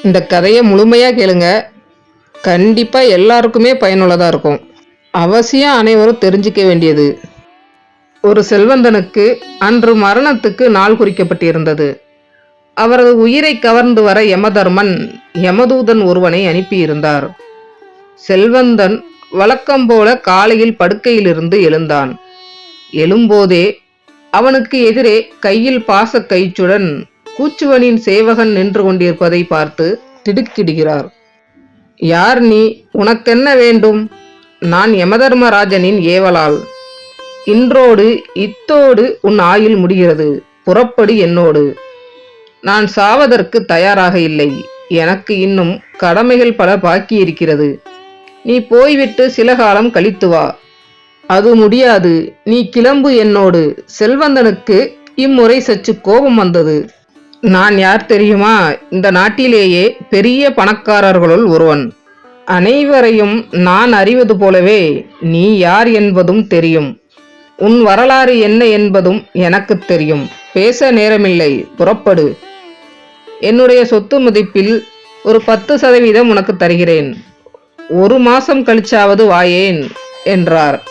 இந்த கதையை முழுமையாக கேளுங்க. கண்டிப்பாக எல்லாருக்குமே பயனுள்ளதாக இருக்கும். அவசியம் அனைவரும் தெரிஞ்சிக்க வேண்டியது. ஒரு செல்வந்தனுக்கு அன்று மரணத்துக்கு நாள் குறிக்கப்பட்டிருந்தது. அவரது உயிரை கவர்ந்து வர யமதர்மன் யமதூதன் ஒருவனை அனுப்பியிருந்தார். செல்வந்தன் வழக்கம் போல காலையில் படுக்கையிலிருந்து எழுந்தான். எழும்போதே அவனுக்கு எதிரே கையில் பாச கயிற்றுடன் கூச்சுவனின் சேவகன் நின்று கொண்டிருப்பதை பார்த்து திடுக்கிடுகிறார். யார் நீ? உனக்கென்ன வேண்டும்? நான் யமதர்மராஜனின் ஏவலாள் இன்றோடு இத்தோடு உன் ஆயுள் முடிகிறது. புறப்படு என்னோடு. நான் சாவதற்கு தயாராக இல்லை. எனக்கு இன்னும் கடமைகள் பல பாக்கி இருக்கிறது. நீ போய்விட்டு சில காலம் கழித்து வா. அது முடியாது. நீ கிளம்பு என்னோடு. செல்வந்தனுக்கு இம்முறை சற்று கோபம் வந்தது. நான் யார் தெரியுமா? இந்த நாட்டிலேயே பெரிய பணக்காரர்களுள் ஒருவன். அனைவரையும் நான் அறிவது போலவே நீ யார் என்பதும் தெரியும். உன் வரலாறு என்ன என்பதும் எனக்கு தெரியும். பேச நேரமில்லை புறப்படு. என்னுடைய சொத்து மதிப்பில் ஒரு பத்து சதவீதம் உனக்கு தருகிறேன். ஒரு மாசம் கழிச்சாவது வாயேன் என்றார்.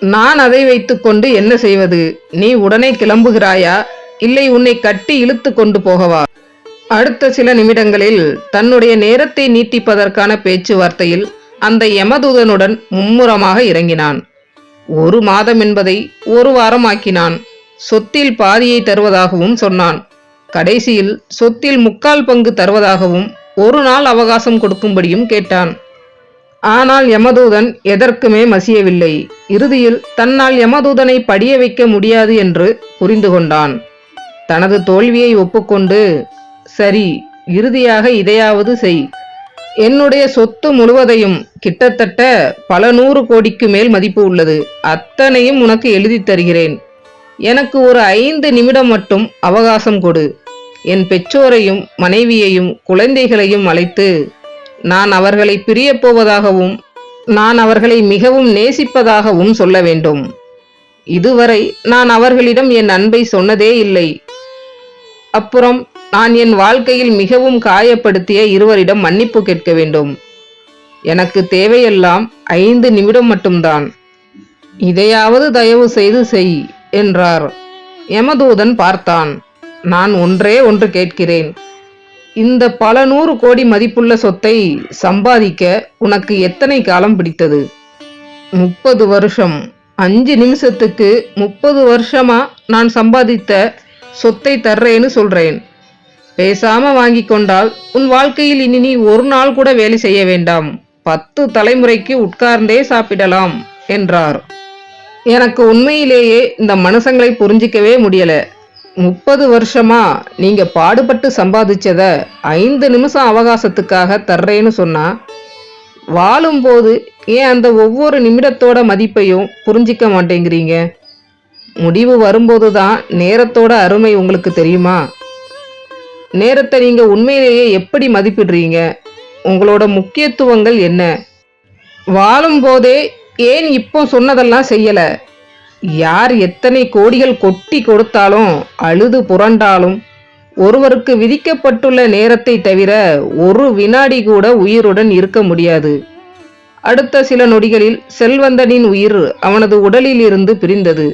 நான் அதை வைத்துக்கொண்டு என்ன செய்வது? நீ உடனே கிளம்புகிறாயா? இல்லை உன்னை கட்டி இழுத்து கொண்டு போகவா? அடுத்த சில நிமிடங்களில் தன்னுடைய நேரத்தை நீட்டிப்பதற்கான பேச்சுவார்த்தையில் அந்த யமதூதனுடன் மும்முரமாக இறங்கினான். ஒரு மாதம் என்பதை ஒரு வாரம் ஆக்கினான் சொத்தில் பாதியை தருவதாகவும் சொன்னான். கடைசியில் சொத்தில் முக்கால் பங்கு தருவதாகவும் ஒரு நாள் அவகாசம் கொடுக்கும்படியும் கேட்டான். ஆனால் யமதூதன் எதற்குமே மசியவில்லை. இறுதியில் தன்னால் யமதூதனை படிய வைக்க முடியாது என்று புரிந்து கொண்டான். தனது தோல்வியை ஒப்புக்கொண்டு சரி இறுதியாக இதையாவது செய். என்னுடைய சொத்து முழுவதையும் கிட்டத்தட்ட பல நூறு கோடிக்கு மேல் மதிப்பு உள்ளது. அத்தனையும் உனக்கு எழுதித் தருகிறேன். எனக்கு ஒரு ஐந்து நிமிடம் மட்டும் அவகாசம் கொடு. என் பெற்றோரையும் மனைவியையும் குழந்தைகளையும் அழைத்து நான் அவர்களை பிரியப் போவதாகவும் நான் அவர்களை மிகவும் நேசிப்பதாகவும் சொல்ல வேண்டும். இதுவரை நான் அவர்களிடம் என் அன்பை சொன்னதே இல்லை. அப்புறம் நான் என் வாழ்க்கையில் மிகவும் காயப்படுத்திய இருவரிடம் மன்னிப்பு கேட்க வேண்டும். எனக்கு தேவையெல்லாம் ஐந்து நிமிடம் மட்டும்தான். இதையாவது தயவு செய்து செய் என்றார். யமதூதன் பார்த்தான். நான் ஒன்றே ஒன்று கேட்கிறேன். இந்த பல நூறு கோடி மதிப்புள்ள சொத்தை சம்பாதிக்க உனக்கு எத்தனை காலம் பிடித்தது? முப்பது வருஷம். அஞ்சு நிமிஷத்துக்கு முப்பது வருஷமா நான் சம்பாதித்த சொத்தை தர்றேன்னு சொல்றேன். பேசாம வாங்கி கொண்டால் உன் வாழ்க்கையில் இனி நீ ஒரு நாள் கூட வேலை செய்ய வேண்டாம். பத்து தலைமுறைக்கு உட்கார்ந்தே சாப்பிடலாம் என்றார். எனக்கு உண்மையிலேயே இந்த மனுஷங்களை புரிஞ்சிக்கவே முடியல. முப்பது வருஷமா நீங்க பாடுபட்டு சம்பாதிச்சத ஐந்து நிமிஷம் அவகாசத்துக்காக தர்றேன்னு சொன்னா வாழும்போது ஏன் அந்த ஒவ்வொரு நிமிடத்தோட மதிப்பையும் புரிஞ்சிக்க மாட்டேங்கிறீங்க? முடிவு வரும்போது தான் நேரத்தோட அருமை உங்களுக்கு தெரியுமா? நேரத்தை நீங்கள் உண்மையிலேயே எப்படி மதிப்பிடுறீங்க? உங்களோட முக்கியத்துவங்கள் என்ன? வாழும்போதே ஏன் இப்போ சொன்னதெல்லாம் செய்யலை? யார் எத்தனை கோடிகள் கொட்டி கொடுத்தாலும் அழுது புரண்டாலும் ஒருவருக்கு விதிக்கப்பட்டுள்ள நேரத்தை தவிர ஒரு வினாடி கூட உயிருடன் இருக்க முடியாது. அடுத்த சில நொடிகளில் செல்வந்தனின் உயிர் அவனது உடலில் இருந்து பிரிந்தது.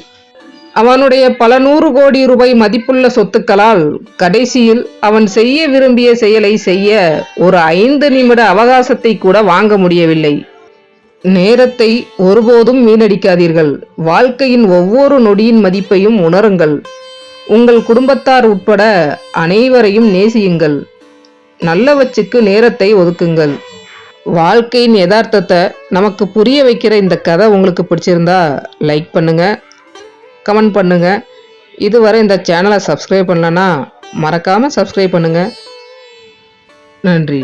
அவனுடைய பல நூறு கோடி ரூபாய் மதிப்புள்ள சொத்துக்களால் கடைசியில் அவன் செய்ய விரும்பிய செயலை செய்ய ஒரு ஐந்து நிமிட அவகாசத்தை கூட வாங்க முடியவில்லை. நேரத்தை ஒருபோதும் வீணடிக்காதீர்கள். வாழ்க்கையின் ஒவ்வொரு நொடியின் மதிப்பையும் உணருங்கள். உங்கள் குடும்பத்தார் உட்பட அனைவரையும் நேசியுங்கள். நல்லவச்சுக்கு நேரத்தை ஒதுக்குங்கள். வாழ்க்கையின் யதார்த்தத்தை நமக்கு புரிய வைக்கிற இந்த கதை உங்களுக்கு பிடிச்சிருந்தா லைக் பண்ணுங்கள் கமெண்ட் பண்ணுங்கள் இதுவரை இந்த சேனலை சப்ஸ்கிரைப் பண்ணலன்னா மறக்காமல் சப்ஸ்கிரைப் பண்ணுங்கள் நன்றி.